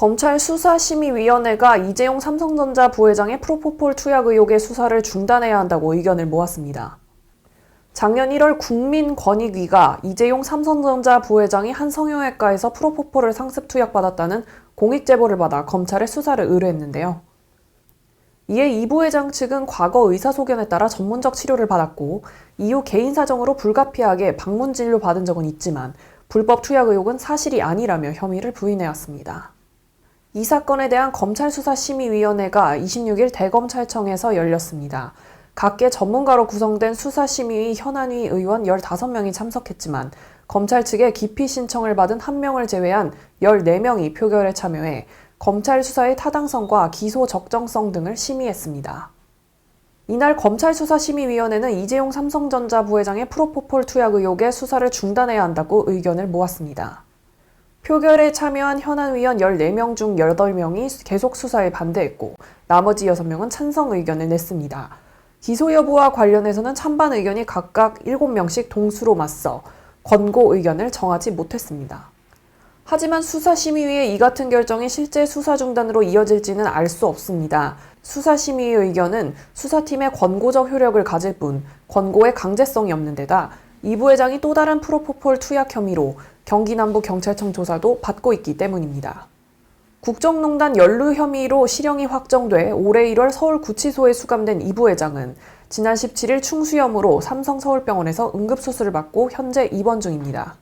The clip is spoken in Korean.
검찰 수사심의위원회가 이재용 삼성전자 부회장의 프로포폴 투약 의혹의 수사를 중단해야 한다고 의견을 모았습니다. 작년 1월 국민권익위가 이재용 삼성전자 부회장이 한 성형외과에서 프로포폴을 상습 투약받았다는 공익 제보를 받아 검찰에 수사를 의뢰했는데요. 이에 이 부회장 측은 과거 의사소견에 따라 전문적 치료를 받았고 이후 개인 사정으로 불가피하게 방문 진료 받은 적은 있지만 불법 투약 의혹은 사실이 아니라며 혐의를 부인해왔습니다. 이 사건에 대한 검찰수사심의위원회가 26일 대검찰청에서 열렸습니다. 각계 전문가로 구성된 수사심의위 현안위 의원 15명이 참석했지만 검찰 측에 기피 신청을 받은 1명을 제외한 14명이 표결에 참여해 검찰 수사의 타당성과 기소 적정성 등을 심의했습니다. 이날 검찰수사심의위원회는 이재용 삼성전자 부회장의 프로포폴 투약 의혹의 수사를 중단해야 한다고 의견을 모았습니다. 표결에 참여한 현안위원 14명 중 8명이 계속 수사에 반대했고 나머지 6명은 찬성 의견을 냈습니다. 기소 여부와 관련해서는 찬반 의견이 각각 7명씩 동수로 맞서 권고 의견을 정하지 못했습니다. 하지만 수사심의위의 이 같은 결정이 실제 수사 중단으로 이어질지는 알 수 없습니다. 수사심의의 의견은 수사팀의 권고적 효력을 가질 뿐 권고의 강제성이 없는 데다 이 부회장이 또 다른 프로포폴 투약 혐의로 경기남부 경찰청 조사도 받고 있기 때문입니다. 국정농단 연루 혐의로 실형이 확정돼 올해 1월 서울구치소에 수감된 이 부회장은 지난 17일 충수염으로 삼성서울병원에서 응급수술을 받고 현재 입원 중입니다.